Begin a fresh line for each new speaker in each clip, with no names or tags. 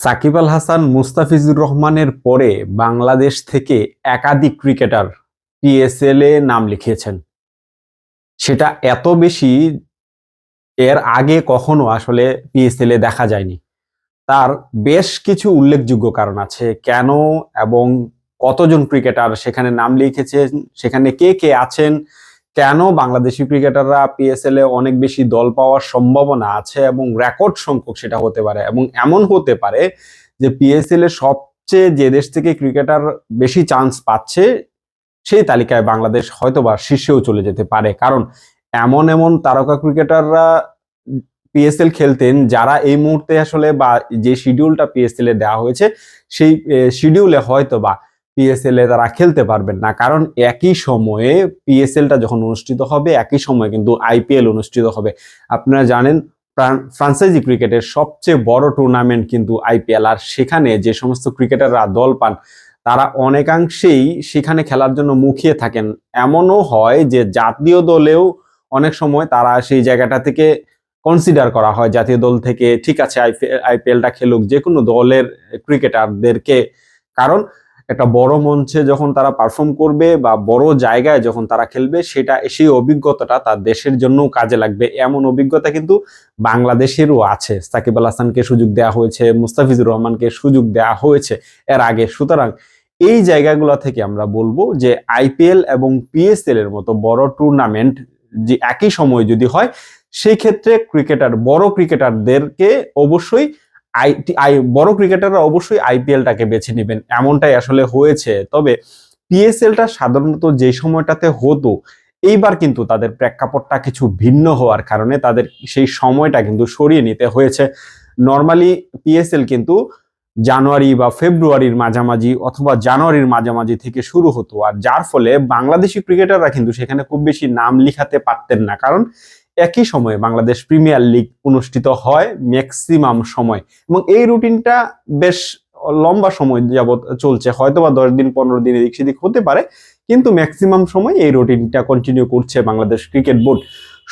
সাকিব আল হাসান মুস্তাফিজুর রহমানের পরে বাংলাদেশ থেকে একাধিক ক্রিকেটার পিএসএল এ নাম লিখিয়েছেন। সেটা এত বেশি এর আগে কখনো আসলে পিএসএল এ দেখা যায়নি। তার বেশ কিছু উল্লেখযোগ্য কারণ আছে, কেন এবং কতজন ক্রিকেটার সেখানে নাম লিখেছেন, সেখানে কে কে আছেন কেন বাংলাদেশি ক্রিকেটাররা পিএসএল এ অনেক বেশি দল পাওয়ার সম্ভাবনা আছে এবং রেকর্ড সংখ্যক সেটা হতে পারে? এবং এমন হতে পারে যে পিএসএল এ সবচেয়ে যে দেশ থেকে ক্রিকেটার বেশি চান্স পাচ্ছে, সেই তালিকায় বাংলাদেশ হয়তোবা শীর্ষেও চলে যেতে পারে। কারণ এমন এমন তারকা ক্রিকেটাররা পিএসএল খেলতেন যারা এই মুহূর্তে আসলে বা যে শিডিউলটা পিএসএল এ দেওয়া হয়েছে, সেই শিডিউলে হয়তো বা পিএসএল তারা খেলতে পারবেন না। কারণ একই সময়ে পিএসএলটা যখন অনুষ্ঠিত হবে, একই সময়ে কিন্তু আইপিএল অনুষ্ঠিত হবে। আপনারা জানেন ফ্রান্সাইজি ক্রিকেটের সবচেয়ে বড় টুর্নামেন্ট কিন্তু আইপিএল আর সেখানে যে সমস্ত ক্রিকেটাররা দল পান, তারা অনেকাংশেই সেখানে খেলার জন্য মুখিয়ে থাকেন। এমনও হয় যে জাতীয় দলেও অনেক সময় তারা সেই জায়গাটা থেকে কনসিডার করা হয়, জাতীয় দল থেকে, ঠিক আছে আইপিএলটা খেলুক। যে কোনো দলের ক্রিকেটারদেরকে কারণ একটা বড় মঞ্চে যখন তারা পারফর্ম করবে বা বড় জায়গায় যখন তারা খেলবে, সেটা সেই অভিজ্ঞতাটা তার দেশের জন্যও কাজে লাগবে। এমন অভিজ্ঞতা কিন্তু বাংলাদেশেরও আছে। সাকিব আল হাসানকে সুযোগ দেওয়া হয়েছে, মুস্তাফিজুর রহমানকে সুযোগ দেওয়া হয়েছে এর আগে। সুতরাং এই জায়গাগুলো থেকে আমরা বলব যে আইপিএল এবং পিএসএল এর মতো বড় টুর্নামেন্ট যে একই সময় যদি হয় সেই ক্ষেত্রে ক্রিকেটার, বড় ক্রিকেটারদেরকে অবশ্যই আই বড় ক্রিকেটাররা অবশ্যই আইপিএলটাকে বেছে নেবেন। এমনটাই আসলে হয়েছে। তবে পিএসএলটা সাধারণত যে সময়টাতে হতো, এইবার কিন্তু তাদের প্রেক্ষাপটটা কিছু ভিন্ন হওয়ার কারণে তাদের সেই সময়টা কিন্তু সরিয়ে নিতে হয়েছে। নর্মালি পিএসএল কিন্তু জানুয়ারি বা ফেব্রুয়ারির মাঝামাঝি অথবা জানুয়ারির মাঝামাঝি থেকে শুরু হতো। আর যার ফলে বাংলাদেশি ক্রিকেটাররা কিন্তু সেখানে খুব বেশি নাম লিখাতে পারতেন না। কারণ একই সময়ে বাংলাদেশ প্রিমিয়ার লিগ অনুষ্ঠিত হয় ম্যাক্সিমাম সময়। এবং এই রুটিনটা বেশ লম্বা সময় যাবৎ চলছে। হয়তো বা দশ দিন, পনেরো দিন এদিক সেদিক হতে পারে, কিন্তু ম্যাক্সিমাম সময় এই রুটিনটা কন্টিনিউ করছে বাংলাদেশ ক্রিকেট বোর্ড।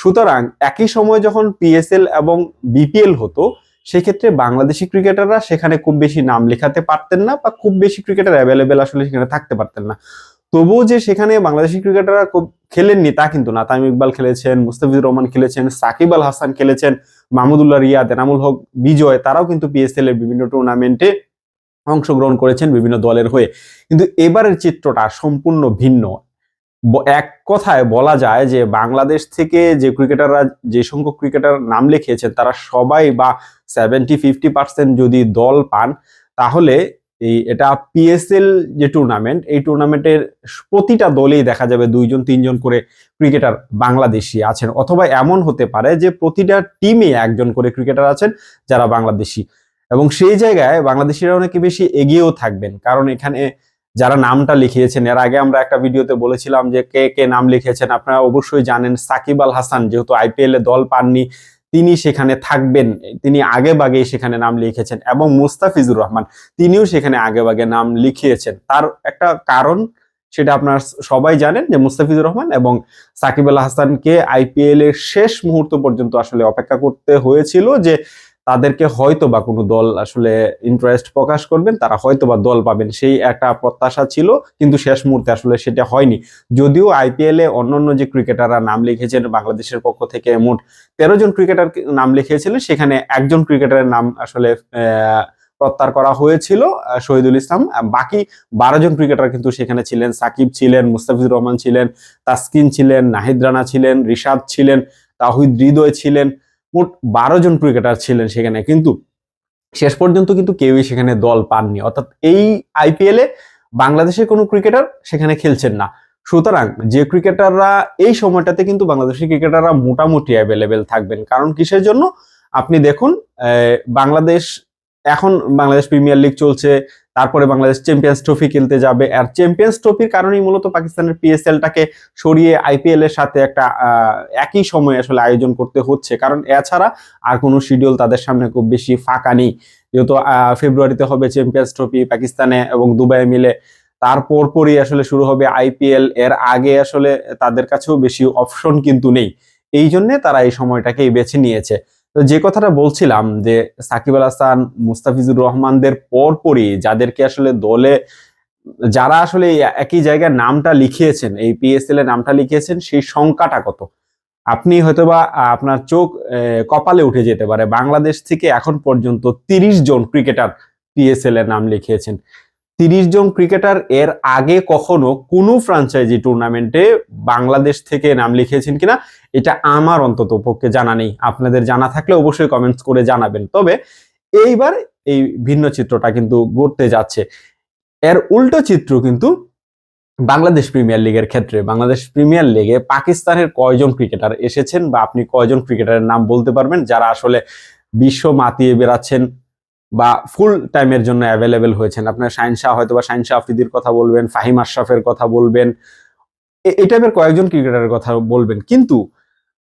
সুতরাং একই সময় যখন পিএসএল এবং বিপিএল হতো, সেক্ষেত্রে বাংলাদেশি ক্রিকেটাররা সেখানে খুব বেশি নাম লেখাতে পারতেন না বা খুব বেশি ক্রিকেটার অ্যাভেলেবেল আসলে সেখানে থাকতে পারতেন না। তবুও যে সেখানে বাংলাদেশি ক্রিকেটাররা খেলেননি, তা কিন্তু না। তামিম ইকবাল খেলেছেন, মুস্তাফিজুর রহমান খেলেছেন, সাকিব আল হাসান খেলেছেন, মাহমুদুল্লাহ রিয়াদ, এনামুল হক, বিজয়, তারাও কিন্তু পিএসএল এর বিভিন্ন টুর্নামেন্টে অংশগ্রহণ করেছেন বিভিন্ন দলের হয়ে। কিন্তু এবারের চিত্রটা সম্পূর্ণ ভিন্ন। এক কথায় বলা যায় যে বাংলাদেশ থেকে যে ক্রিকেটাররা, যে সংখ্যক ক্রিকেটার নাম লিখিয়েছেন, তারা সবাই বা সেভেন্টি ফিফটি পার্সেন্ট যদি দল পান, তাহলে এই এটা পিএসএল যে টুর্নামেন্ট এই টুর্নামেন্টের প্রতিটা দলেই দেখা যাবে দুইজন, তিনজন করে ক্রিকেটার বাংলাদেশি আছেন। অথবা এমন হতে পারে যে প্রতিটা টিমে একজন করে ক্রিকেটার আছেন যারা বাংলাদেশি। এবং সেই জায়গায় বাংলাদেশিরা অনেক বেশি এগিয়েও থাকবেন। কারণ এখানে যারা নামটা লিখিয়েছেন, এর আগে আমরা একটা ভিডিওতে বলেছিলাম যে কে কে নাম লিখেছেন, আপনারা অবশ্যই জানেন সাকিব আল হাসান, যেহেতু আইপিএল এ দল পাননি তিনি সেখানে থাকবেন। তিনি আগে বাগে সেখানে নাম লিখেছেন এবং মুস্তাফিজুর রহমান তিনিও সেখানে আগে বাগে নাম লিখিয়েছেন। তার একটা কারণ সেটা আপনার সবাই জানেন যে মুস্তাফিজুর রহমান এবং সাকিব আল হাসানকে আইপিএল এর শেষ মুহূর্ত পর্যন্ত আসলে অপেক্ষা করতে হয়েছিল যে তাদেরকে হয়তো বা কোনো দল আসলে ইন্টারেস্ট প্রকাশ করবেন, তারা হয়তো বা দল পাবেন। সেই একটা প্রত্যাশা ছিল, কিন্তু শেষ মুহূর্তে আসলে সেটা হয়নি। যদিও আইপিএলে অন্যান্য যে ক্রিকেটাররা নাম লিখেছেন, বাংলাদেশের পক্ষ থেকে মোট তেরো জন ক্রিকেটার নাম লিখিয়েছিলেন সেখানে একজন ক্রিকেটারের নাম আসলে প্রত্যাহার করা হয়েছিল শহীদুল ইসলাম। বাকি বারো জন ক্রিকেটার কিন্তু সেখানে ছিলেন। সাকিব ছিলেন, মুস্তাফিজুর রহমান ছিলেন, তাসকিন ছিলেন, নাহিদ রানা ছিলেন, রিশাদ ছিলেন, তাহিদ হৃদয় ছিলেন। মোট বারো জন ক্রিকেটার ছিলেন সেখানে। কিন্তু শেষ পর্যন্ত কিন্তু কেউই সেখানে দল পাননি। অর্থাৎ এই আইপিএলে বাংলাদেশের কোনো ক্রিকেটার সেখানে খেলছেন না। সুতরাং যে ক্রিকেটাররা এই সময়টাতে কিন্তু বাংলাদেশের ক্রিকেটাররা মোটামুটি অ্যাভেলেবেল থাকবেন। কারণ কিসের জন্য? আপনি দেখুন বাংলাদেশ এখন বাংলাদেশ প্রিমিয়ার লিগ চলছে তারপরে বাংলাদেশ চ্যাম্পিয়ন্স ট্রফি খেলতে যাবে। আর চ্যাম্পিয়ন্স ট্রফির কারণেই মূলত পাকিস্তানের পিএসএলটাকে সরিয়ে আইপিএল এর সাথে একটা একই সময়ে আসলে আয়োজন করতে হচ্ছে। কারণ এছাড়া আর কোনো শিডিউল তাদের সামনে খুব বেশি ফাঁকা নেই। যেহেতু ফেব্রুয়ারিতে হবে চ্যাম্পিয়ন্স ট্রফি পাকিস্তানে এবং দুবাই মিলে। তারপর পরই আসলে শুরু হবে আইপিএল এর আগে আসলে তাদের কাছেও বেশি অপশন কিন্তু নেই। এই জন্যে তারা এই সময়টাকেই বেছে নিয়েছে। তো যে কথাটা বলছিলাম যে সাকিব আল হাসান, মুস্তাফিজুর রহমানদের পরপরই যাদেরকে আসলে দলে, যারা আসলে একই জায়গায় নামটা লিখিয়েছেন, এই পিএসএল এর নামটা লিখিয়েছেন, সেই সংখ্যাটা কত? আপনি হয়তোবা আপনার চোখ কপালে উঠে যেতে পারে। বাংলাদেশ থেকে এখন পর্যন্ত তিরিশ জন ক্রিকেটার পিএসএল এর নাম লিখিয়েছেন। তিরিশ জন ক্রিকেটার এর আগে কখনো কোনো ফ্রাঞ্চাইজি টুর্নামেন্টে বাংলাদেশ থেকে নাম লিখিয়েছেন কিনা, এটা আমার অন্তত পক্ষে জানা নেই। আপনাদের জানা থাকলে অবশ্যই কমেন্টস করে জানাবেন। তবে এইবার এই ভিন্ন চিত্রটা কিন্তু গড়তে যাচ্ছে। এর উল্টো চিত্র কিন্তু বাংলাদেশ প্রিমিয়ার লিগের ক্ষেত্রে। বাংলাদেশ প্রিমিয়ার লিগে পাকিস্তানের কয়জন ক্রিকেটার এসেছেন বা আপনি কয়জন ক্রিকেটারের নাম বলতে পারবেন? যারা আসলে বিশ্ব মাতিয়ে বেড়াচ্ছেন বা ফুল টাইমের জন্য অ্যাভেলেবেল হয়েছেন। আপনার শাহিন শাহ হয়তো বা শাহিন শাহ আফ্রিদির কথা বলবেন, ফাহিম আশরাফের কথা বলবেন। এই টাইপের কয়েকজন ক্রিকেটারের কথা বলবেন। কিন্তু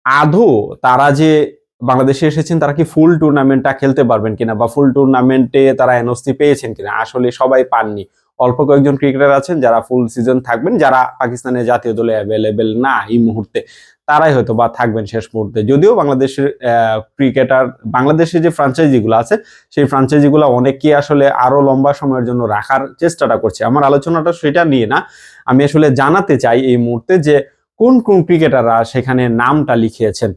আধো তারা যে বাংলাদেশে এসেছেন, তারা কি ফুল টুর্নামেন্টটা খেলতে পারবেন কিনা বা ফুল টুর্নামেন্টে তারা এনওসি পেয়েছেন কিনা? আসলে সবাই পাননি। অল্প কয়েকজন ক্রিকেটার আছেন যারা ফুল সিজন থাকবেন, যারা পাকিস্তানের জাতীয় দলে অ্যাভেলেবেল না এই মুহূর্তে। তারাই হয়তো বা থাকবেন শেষ মুহূর্তে। যদিও বাংলাদেশের ক্রিকেটার বাংলাদেশের যে ফ্রাঞ্চাইজিগুলো আছে, সেই ফ্রাঞ্চাইজিগুলো অনেককে আসলে আরও লম্বা সময়ের জন্য রাখার চেষ্টাটা করছে। আমার আলোচনাটা সেটা নিয়ে না, আমি আসলে জানাতে চাই এই মুহূর্তে যে কোন কোন ক্রিকেটাররা সেখানে নামটা লিখিয়েছেন।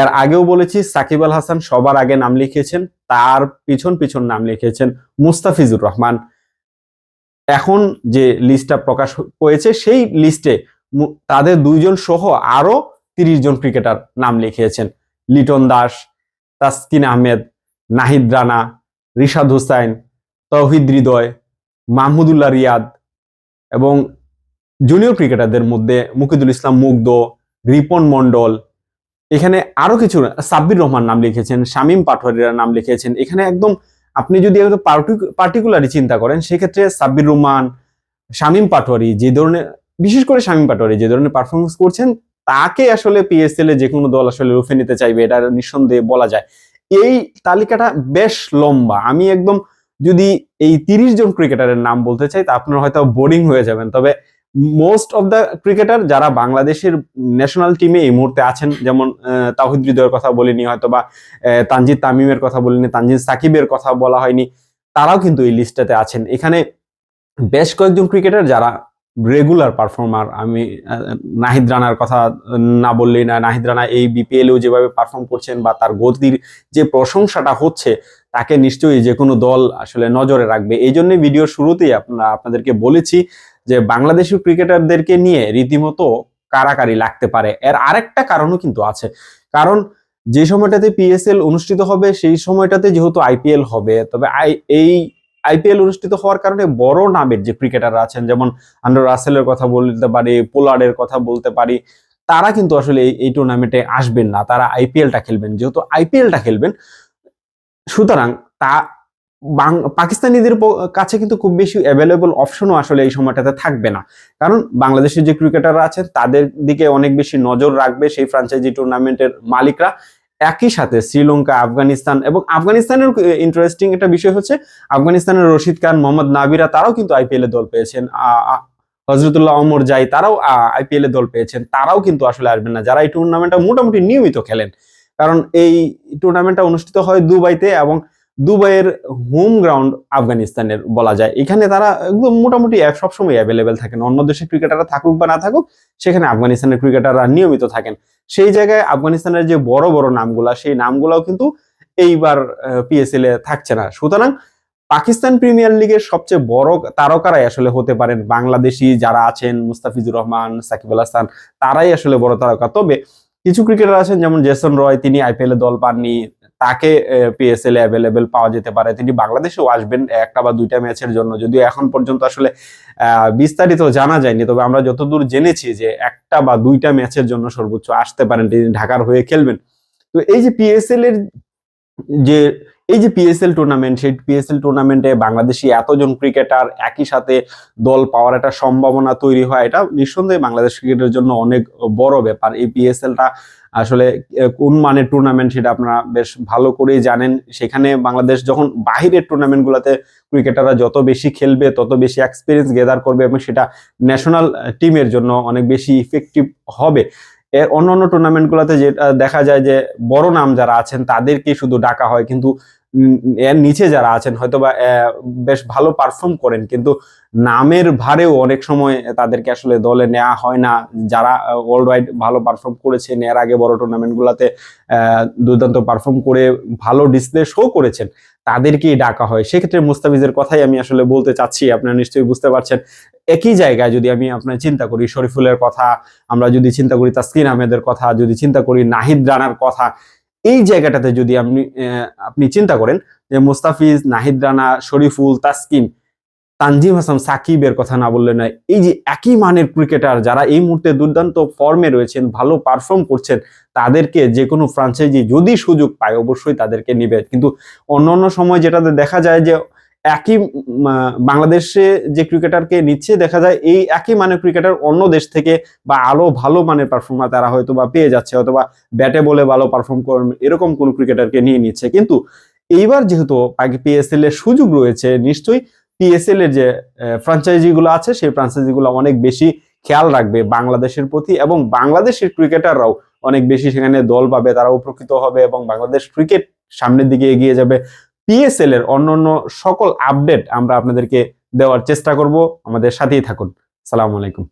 এর আগেও বলেছি, সাকিব আল হাসান সবার আগে নাম লিখিয়েছেন, তার পিছন পিছন নাম লিখিয়েছেন মুস্তাফিজুর রহমান। এখন যে লিস্টটা প্রকাশ হয়েছে, সেই লিস্টে তাদের দুইজন সহ আরও তিরিশ জন ক্রিকেটার নাম লিখিয়েছেন। লিটন দাস, তাসকিন আহমেদ, নাহিদ রানা, রিশাদ হুসাইন, তৌহিদ হৃদয়, মাহমুদুল্লাহ রিয়াদ এবং জুনিয়র ক্রিকেটারদের মধ্যে মুকিদুল ইসলাম মুগ্ধ, রিপন মন্ডল এখানে আরও কিছু, সাব্বির রহমান নাম লিখেছেন, শামীম পাটোয়ারিরা নাম লিখেছেন। এখানে একদম আপনি যদি একদম পার্টিকুলারই চিন্তা করেন, সেক্ষেত্রে সাব্বির রহমান, শামীম পাটোয়ারি যে ধরনের, বিশেষ করে শামীম পাটোয়ারি যে ধরনের পারফরমেন্স করছেন, তাকে আসলে পিএসএল এ যে কোনো দল আসলে রুফে নিতে চাইবে, এটা নিঃসন্দেহে বলা যায়। এই তালিকাটা বেশ লম্বা। আমি একদম যদি এই তিরিশ জন ক্রিকেটারের নাম বলতে চাই, তা আপনার হয়তো বোরিং হয়ে যাবেন। তবে মোস্ট অফ দ্য ক্রিকেটার যারা বাংলাদেশের ন্যাশনাল টিমে এই মুহূর্তে আছেন, যেমন তাহিদ হৃদয়ের কথা বলিনি হয়তো বা তানজিদ তামিমের কথা বলিনি, তানজিদ সাকিবের কথা বলা হয়নি, তারাও কিন্তু এই লিস্টটাতে আছেন। এখানে বেশ কয়েকজন ক্রিকেটার যারা রেগুলার পারফর্মার আমি নাহিদ রানার কথা না বললেই না নাহিদ রানা এই বিপিএলেও যেভাবে পারফর্ম করছেন বা তার গতির যে প্রশংসাটা হচ্ছে, তাকে নিশ্চয়ই যে কোনো দল আসলে নজরে রাখবে। এই জন্য ভিডিওর শুরুতেই আপনারা, আপনাদেরকে বলেছি যে বাংলাদেশি ক্রিকেটারদেরকে নিয়ে রীতিমতো কারাকারি লাগতে পারে। এর আরেকটা কারণও কিন্তু আছে। কারণ যে সময়টাতে পিএসএল অনুষ্ঠিত হবে, সেই সময়টাতে যেহেতু আইপিএল হবে, তবে এই আইপিএল অনুষ্ঠিত হওয়ার কারণে বড় নামের যে ক্রিকেটাররা আছেন, যেমন আন্ডার রাসেলের কথা বলতে পারি, পোলার্ডের কথা বলতে পারি, তারা কিন্তু আসলে এই টুর্নামেন্টে আসবেন না। তারা আইপিএলটা খেলবেন। যেহেতু আইপিএলটা খেলবেন, সুতরাং তা পাকিস্তানিদের কাছে কিন্তু খুব বেশি অ্যাভেলেবল অপশনও আসলে এই সময়টাতে থাকবে না। কারণ বাংলাদেশের যে ক্রিকেটাররা আছেন, তাদের দিকে অনেক বেশি নজর রাখবে সেই ফ্রাঞ্চাইজি টুর্নামেন্টের মালিকরা। একই সাথে শ্রীলঙ্কা, আফগানিস্তান এবং আফগানিস্তানের ইন্টারেস্টিং একটা বিষয় হচ্ছে, আফগানিস্তানের রশিদ খান, মোহাম্মদ নাবিরা, তারাও কিন্তু আইপিএল এ দল পেয়েছেন। হজরতুল্লাহ অমর যাই তারাও আইপিএল এ দল পেয়েছেন। তারাও কিন্তু আসলে আসবেন না। যারা এই টুর্নামেন্টটা মোটামুটি নিয়মিত খেলেন। কারণ এই টুর্নামেন্টটা অনুষ্ঠিত হয় দুবাইতে এবং দুবাইয়ের হোম গ্রাউন্ড আফগানিস্তানের বলা যায়। এখানে তারা একদম মোটামুটি সবসময় অ্যাভেলেবেল থাকেন। অন্য দেশের ক্রিকেটাররা থাকুক বা না থাকুক, সেখানে আফগানিস্তানের ক্রিকেটাররা নিয়মিত থাকেন। সেই জায়গায় আফগানিস্তানের যে বড় বড় নামগুলা, সেই নামগুলাও কিন্তু এইবার পিএসএল এ থাকছে না। সুতরাং পাকিস্তান প্রিমিয়ার লিগের সবচেয়ে বড় তারকারাই আসলে হতে পারেন বাংলাদেশি যারা আছেন, মুস্তাফিজুর রহমান, সাকিব আল হাসান, তারাই আসলে বড় তারকা। তবে কিছু ক্রিকেটার আছেন, যেমন জেসন রয় তিনি আইপিএল এ দল পাননি তাকে পিএসএল অ্যাভেলেবেল পাওয়া যেতে পারে। তিনি বাংলাদেশেও আসবেন একটা বা দুইটা ম্যাচের জন্য। যদিও এখন পর্যন্ত আসলে বিস্তারিত জানা যায়নি, তবে আমরা যতদূর জেনেছি যে একটা বা দুইটা ম্যাচের জন্য সর্বোচ্চ আসতে পারেন। তিনি ঢাকার হয়ে খেলবেন। তো এই যে পিএসএল এর যে এই যে পিএসএল টুর্নামেন্ট সেই পিএসএল টুর্নামেন্টে বাংলাদেশি এতজন ক্রিকেটার একই সাথে দল পাওয়ার একটা সম্ভাবনা তৈরি হয়। এটা নিঃসন্দেহে বাংলাদেশ ক্রিকেটের জন্য অনেক বড় ব্যাপার। এই পিএসএলটা আসলে কোন মানের টুর্নামেন্ট সেটা আপনারা বেশ ভালো করেই জানেন। সেখানে বাংলাদেশ যখন বাহিরের টুর্নামেন্টগুলোতে ক্রিকেটাররা যত বেশি খেলবে, তত বেশি এক্সপিরিয়েন্স গেদার করবে এবং সেটা ন্যাশনাল টিমের জন্য অনেক বেশি ইফেক্টিভ হবে। এর অন্যান্য টুর্নামেন্টগুলোতে যেটা দেখা যায় যে বড় নাম যারা আছেন তাদেরকে শুধু ডাকা হয়। কিন্তু এর নিচে যারা আছেন হয়তো বা বেশ ভালো পারফর্ম করেন। কিন্তু নামের ভারেও অনেক সময় তাদেরকে আসলে দলে নেওয়া হয় না। যারা ওয়ার্ল্ড ওয়াইড ভালো পারফর্ম করেছেন, এর আগে বড় টুর্নামেন্টগুলোতে দুর্দান্ত পারফর্ম করে ভালো ডিসপ্লে শো করেছেন, তাদেরকেই ডাকা হয়। সেক্ষেত্রে মুস্তাফিজের কথাই আমি আসলে বলতে চাচ্ছি। আপনারা নিশ্চয়ই বুঝতে পারছেন। একই জায়গায় যদি আমি আপনার চিন্তা করি, শরীফুলের কথা, আমরা যদি চিন্তা করি, তাসকিন আহমেদের কথা, যদি চিন্তা করি, নাহিদ রানার কথা, এই জায়গাটাতে যদি আপনি আপনি চিন্তা করেন যে মুস্তাফিজ, নাহিদ রানা, শরীফুল, তাসকিন, তানজিম হাসান সাকিবের কথা না বললে নয়, এই যে একই মানের ক্রিকেটার যারা এই মুহূর্তে দুর্দান্ত ফর্মে রয়েছেন, ভালো পারফর্ম করছেন, তাদেরকে যে কোনো ফ্রাঞ্চাইজি যদি সুযোগ পায়, অবশ্যই তাদেরকে নিবে। কিন্তু অন্য অন্য সময় যেটাতে দেখা যায় যে একই বাংলাদেশে যে ক্রিকেটারকে নিচ্ছে, দেখা যায় এই একই মানের ক্রিকেটার অন্য দেশ থেকে বা আলো ভালো মানের পারফর্মার তারা হয়তো বা পেয়ে যাচ্ছে অথবা ব্যাটে বলে ভালো পারফর্ম করবে, এরকম কোন ক্রিকেটারকে নিয়ে নিচ্ছে। কিন্তু এইবার যেহেতু পিএসএল এর সুযোগ রয়েছে, নিশ্চয়ই পিএসএল এর যে ফ্রাঞ্চাইজি গুলো আছে, সেই ফ্রাঞ্চাইজি গুলো অনেক বেশি খেয়াল রাখবে বাংলাদেশের প্রতি এবং বাংলাদেশের ক্রিকেটাররাও অনেক বেশি সেখানে দল পাবে তারা উপকৃত হবে এবং বাংলাদেশ ক্রিকেট সামনের দিকে এগিয়ে যাবে। পিএসএল এর অন্যান্য সকল আপডেট আমরা আপনাদেরকে দেওয়ার চেষ্টা করব। আমাদের সাথেই থাকুন। সালাম আলাইকুম।